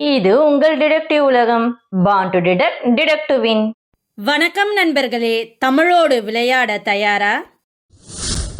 இது உங்கள் டிடெக்டிவ் உலகம். Born to detect detect to win வணக்கம் நண்பர்களே தமிழோடு விளையாட தயாரா?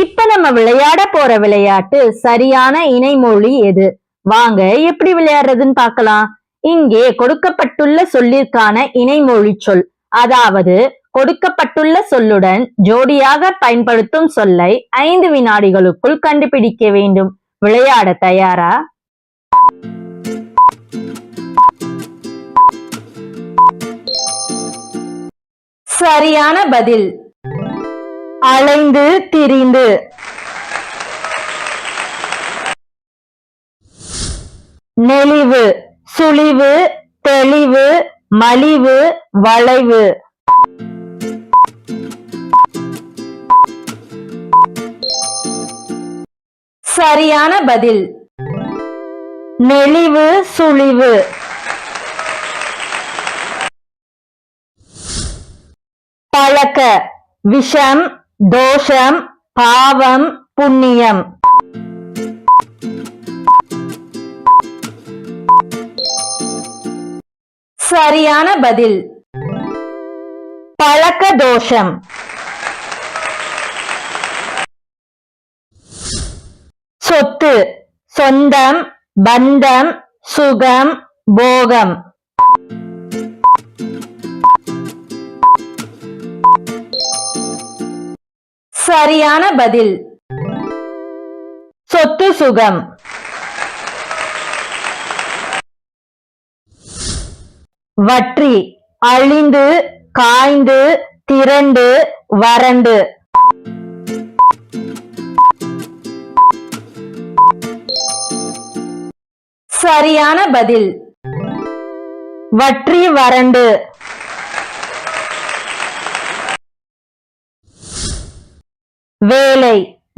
இப்ப நம்ம விளையாட போற விளையாட்டு சரியான இணைமொழி எது? வாங்க எப்படி விளையாடுறதுன்னு பார்க்கலாம். இங்கே கொடுக்கப்பட்டுள்ள சொல்லிற்கான இணைமொழி சொல். அதாவது கொடுக்கப்பட்டுள்ள சொல்லுடன் ஜோடியாக பயன்படுத்தும் சொல்லை ஐந்து வினாடிகளுக்குள் கண்டுபிடிக்க வேண்டும். விளையாட தயாரா? சரியான பதில். அலைந்து திரிந்து. நெளிவு சுழிவு தெளிவு மலிவு வளைவு. சரியான பதில். நெளிவு சுழிவு. விளக்க விஷம் தோஷம் பாவம் புண்ணியம். சரியான பதில். பழக்க தோஷம். சொத்து சொந்தம் பந்தம் சுகம் போகம். சரியான பதில். சொத்து சுகம். வற்றி அழிந்து காய்ந்து திரண்டு வறண்டு. சரியான பதில். வற்றி வறண்டு. வேலை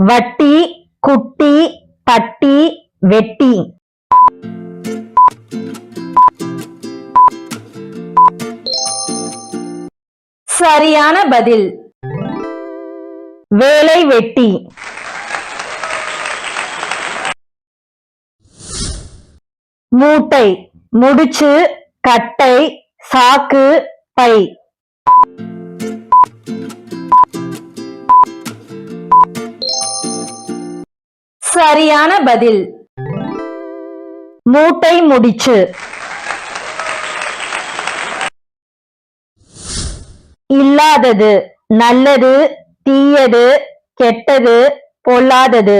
வட்டி குட்டி பட்டி வெட்டி. சரியான பதில். வேலை வெட்டி. மூட்டை முடிச்சு கட்டை சாக்கு பை. சரியான பதில். மூட்டை முடிச்சு. இல்லாதது நல்லது தீயது கெட்டது பொல்லாதது.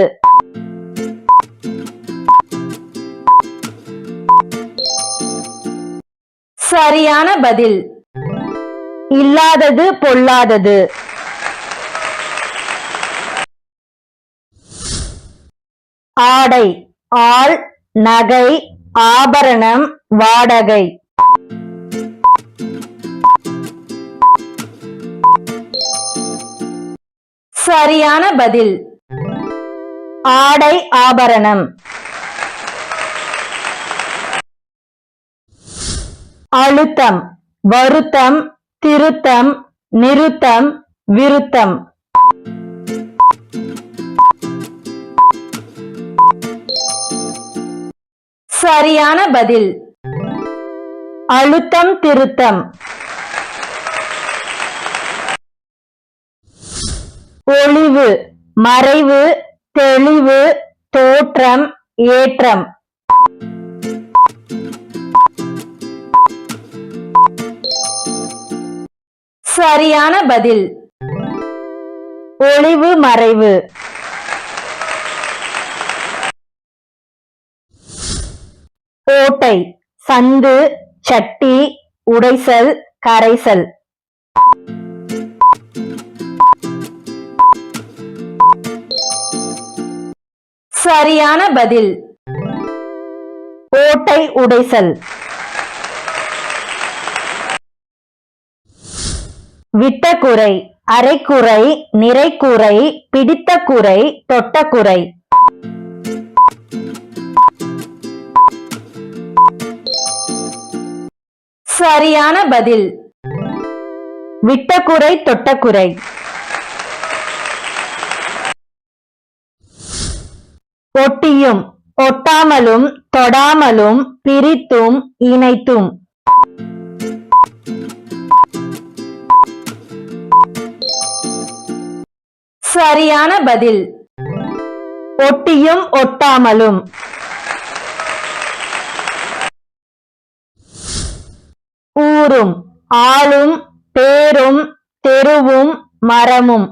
சரியான பதில். இல்லாதது பொல்லாதது. ஆடை ஆள் நகை ஆபரணம் வாடகை. சரியான பதில். ஆடை ஆபரணம். அழுத்தம் வருத்தம் திருத்தம் நிறுத்தம் விருத்தம். சரியான பதில். அழுத்தம் திருத்தம். ஒளிவு மறைவு தெளிவு தோற்றம் ஏற்றம். சரியான பதில். ஒளிவு மறைவு. கோட்டை சந்து சட்டி உடைசல் கரைசல். சரியான பதில். ஓட்டை உடைசல். விட்ட குறை அரைக்குறை நிறைக்குறை பிடித்த குறை. சரியான பதில். விட்ட குறை தொட்ட குறை. ஒட்டியும் ஒட்டாமலும் தொடாமலும் பிரித்தும் இணைத்தும். சரியான பதில். ஒட்டியும் ஒட்டாமலும். ஊரும் ஆளும் பேரும் தெருவும் மரமும்.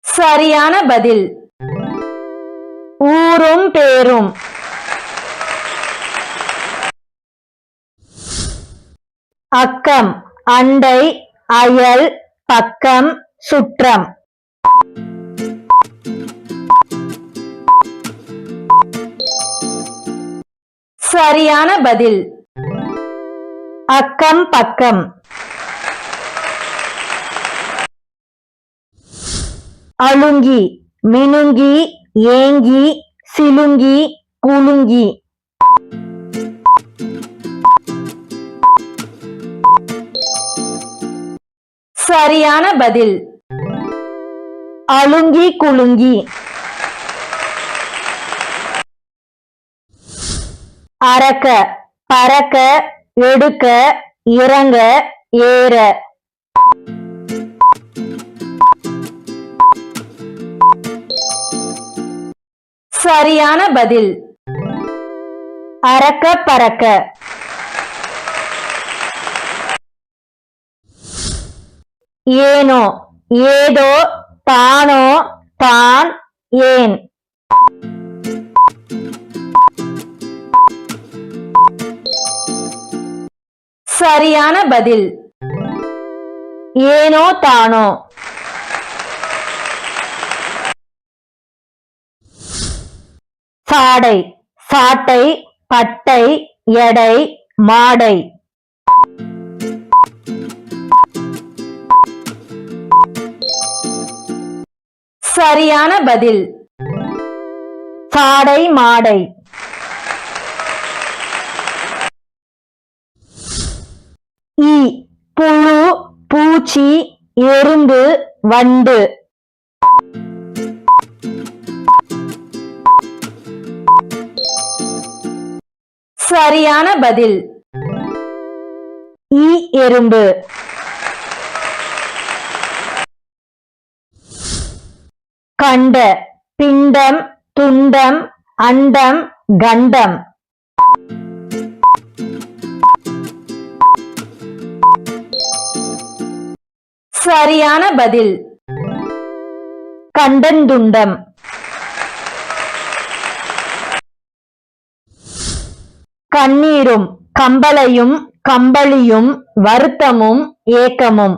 சரியான பதில். ஊரும் பேரும். அக்கம் அண்டை அயல் பக்கம் சுற்றம். சரியான பதில். அக்கம் பக்கம். அழுங்கி மினுங்கி ஏங்கி சிலுங்கி குலுங்கி சரியான பதில். அழுங்கி குலுங்கி. அறக்க பறக்க எடுக்க இறங்க ஏற. சரியான பதில். அறக்க பறக்க. ஏனோ ஏதோ தானோ தான் ஏன். சரியான பதில். ஏனோ தானோ. சாடை சாட்டை பட்டை எடை மாடை. சரியான பதில். சாடை மாடை. ஈ புழு பூச்சி எறும்பு வண்டு. சரியான பதில். ஈ எறும்பு. கண்ட பிண்டம் துண்டம் அண்டம் கண்டம். சரியான பதில். கண்டந்துண்டம். கண்ணீரும் கம்பளையும் கம்பளியும் வருத்தமும் ஏக்கமும்.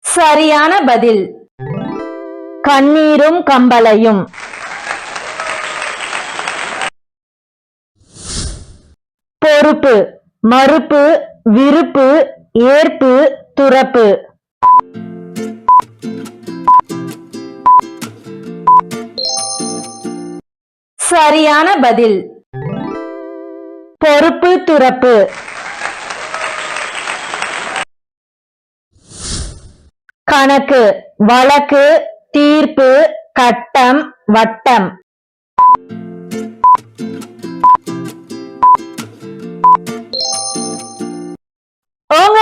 சரியான பதில். கண்ணீரும் கம்பளையும். பொறுப்பு மறுப்பு விருப்பு ஏற்பு துறப்பு. சரியான பதில். பொறுப்பு துறப்பு. கணக்கு வழக்கு தீர்ப்பு கட்டம் வட்டம்.